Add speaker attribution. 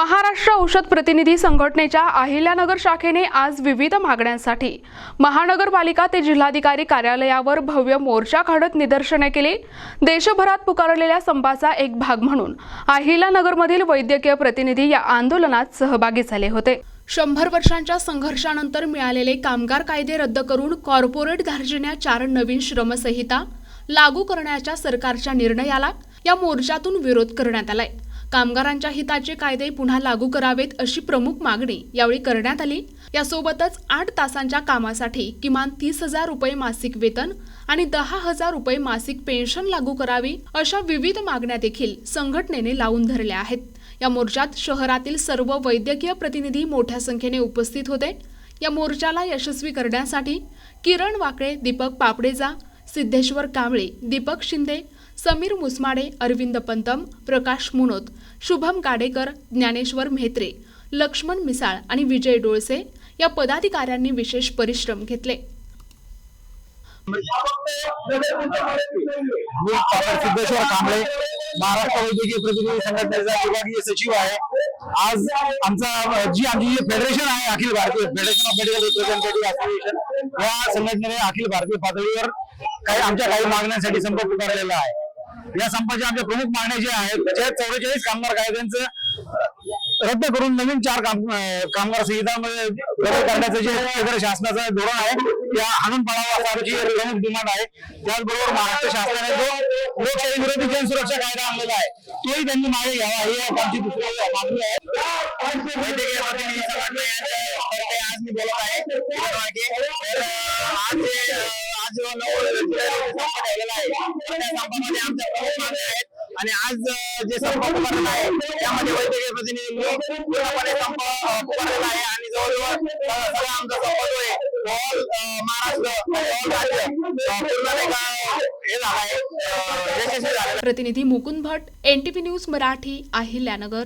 Speaker 1: महाराष्ट्र औषध प्रतिनिधी संघटनेच्या अहिल्यानगर शाखेने आज विविध मागण्यांसाठी महानगरपालिका ते जिल्हाधिकारी कार्यालयावर भव्य मोर्चा काढत निदर्शने केली. देशभरात पुकारलेल्या संपाचा एक भाग म्हणून अहिल्यानगरमधील वैद्यकीय प्रतिनिधी या आंदोलनात सहभागी झाले होते. शंभर वर्षांच्या संघर्षानंतर मिळालेले कामगार कायदे रद्द करून कॉर्पोरेट धार्जिण्या चार नवीन श्रमसंहिता लागू करण्याच्या सरकारच्या निर्णयाला या मोर्चातून विरोध करण्यात आलाय. कामगारांच्या हिताचे कायदे पुन्हा लागू करावेत अशी प्रमुख मागणी यावेळी करण्यात आली. यासोबतच आठ तासांच्या कामासाठी किमान तीस हजार रुपये मासिक वेतन आणि दहा हजार रुपये मासिक पेन्शन लागू करावी अशा विविध मागण्या देखील संघटनेने लावून धरल्या आहेत. या मोर्चात शहरातील सर्व वैद्यकीय प्रतिनिधी मोठ्या संख्येने उपस्थित होते. या मोर्चाला यशस्वी करण्यासाठी किरण वाकळे दीपक पापडेजा सिद्धेश्वर कांबळे दीपक शिंदे समीर मुसमाडे अरविंद पंतम प्रकाश मुनोत शुभम गाडेकर ज्ञानेश्वर म्हेत्रे लक्ष्मण मिसाळ आणि विजय डोळसे या पदाधिकाऱ्यांनी विशेष परिश्रम घेतले.
Speaker 2: मी डॉक्टर सिद्धेश्वर कांबळे महाराष्ट्र वैद्यकीय प्रतिनिधी संघटनेचा विभागीय सचिव आहे. आज आमचा जी आमची जी फेडरेशन आहे अखिल भारतीय federation of medical representative association या संघटनेने अखिल भारतीय पातळीवर काही आमच्या काही मागण्यांसाठी संप पुकारलेला आहे. या संपाच्या आमच्या प्रमुख मागण्या ज्या आहेत त्याच्यात चौवेचाळीस कामगार कायद्यांचं रद्द करून नवीन चार काम कामगार संहितामध्ये बदल करण्याचं जे शासनाचं धोरण आहे त्या हाणून पाडावं असं आमची प्रमुख डिमांड आहे. त्याचबरोबर महाराष्ट्र शासनाने जो लोकशाही विरोधी जनसुरक्षा कायदा आणलेला आहे तोही त्यांनी मागे घ्यावा. ही आमची दुसरी मागणी आहे. आज मी बोलत आहे. आज जे आज जो नऊ संप ठेवलेला आहे तर त्या संपामध्ये आमच्या प्रमुख मागण्या आहेत. आणि आज जे संप पुकारलेला आहे त्यामध्ये वैद्यकीय प्रतिनिधींनी पूर्णपणे संप अ, पुकारलेला आहे. आणि जवळजवळ सगळा आमचा संप जो आहे ऑल महाराष्ट्र ऑल राज्य पूर्ण हे झाला आहे. यशस्वी.
Speaker 1: प्रतिनिधी मुकुंद भट एनटीव्ही न्यूज मराठी अहिल्यानगर.